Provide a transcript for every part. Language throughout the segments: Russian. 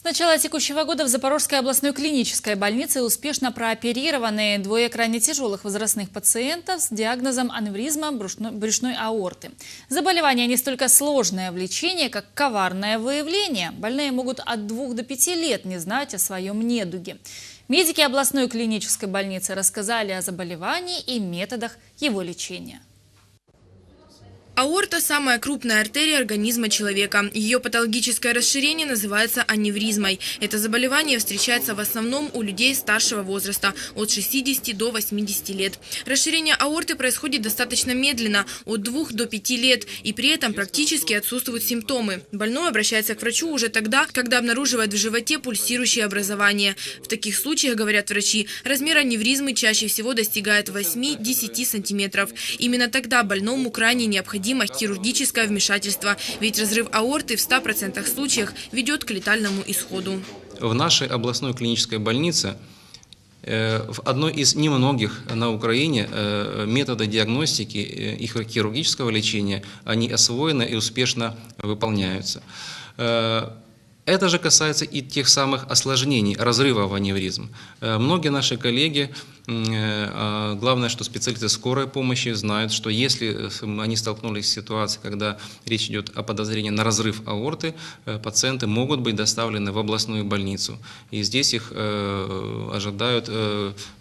С начала текущего года в Запорожской областной клинической больнице успешно прооперированы двое крайне тяжелых возрастных пациентов с диагнозом аневризма брюшной, аорты. Заболевание не столько сложное в лечении, как коварное выявление. Больные могут от двух до пяти лет не знать о своем недуге. Медики областной клинической больницы рассказали о заболевании и методах его лечения. Аорта – самая крупная артерия организма человека. Ее патологическое расширение называется аневризмой. Это заболевание встречается в основном у людей старшего возраста – от 60 до 80 лет. Расширение аорты происходит достаточно медленно – от 2 до 5 лет, и при этом практически отсутствуют симптомы. Больной обращается к врачу уже тогда, когда обнаруживает в животе пульсирующее образование. В таких случаях, говорят врачи, размер аневризмы чаще всего достигает 8-10 сантиметров. Именно тогда больному крайне необходимо хирургическое вмешательство, ведь разрыв аорты в 100% случаях ведет к летальному исходу. В нашей областной клинической больнице э, в одной из немногих на Украине э, методы диагностики э, и хирургического лечения, они освоены и успешно выполняются. Это же касается и тех самых осложнений, разрыва в аневризм. Э, многие наши коллеги, э, а главное, что специалисты скорой помощи знают, что если э, они столкнулись с ситуацией, когда речь идет о подозрении на разрыв аорты, пациенты могут быть доставлены в областную больницу. И здесь их ожидают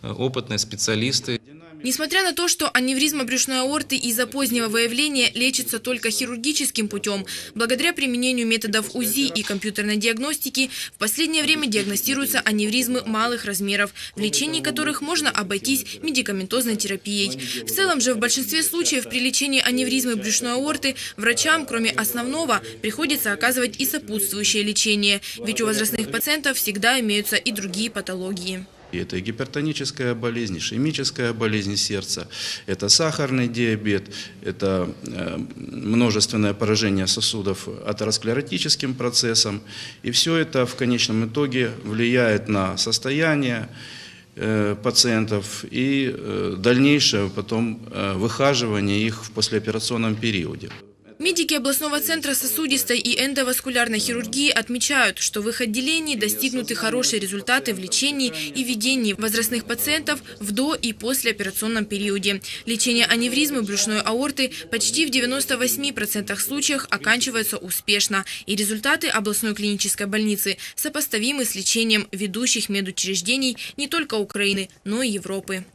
опытные специалисты. Несмотря на то, что аневризма брюшной аорты из-за позднего выявления лечится только хирургическим путем, благодаря применению методов УЗИ и компьютерной диагностики в последнее время диагностируются аневризмы малых размеров, в лечении которых можно обойтись медикаментозной терапией. В целом же в большинстве случаев при лечении аневризмы брюшной аорты врачам, кроме основного, приходится оказывать и сопутствующее лечение, ведь у возрастных пациентов всегда имеются и другие патологии. И это и гипертоническая болезнь, ишемическая болезнь сердца, это сахарный диабет, это э, множественное поражение сосудов атеросклеротическим процессом. И все это в конечном итоге влияет на состояние э, пациентов и э, дальнейшее потом выхаживание их в послеоперационном периоде. Медики областного центра сосудистой и эндоваскулярной хирургии отмечают, что в их отделении достигнуты хорошие результаты в лечении и ведении возрастных пациентов в до- и послеоперационном периоде. Лечение аневризмы брюшной аорты почти в 98% случаях оканчивается успешно, и результаты областной клинической больницы сопоставимы с лечением ведущих медучреждений не только Украины, но и Европы.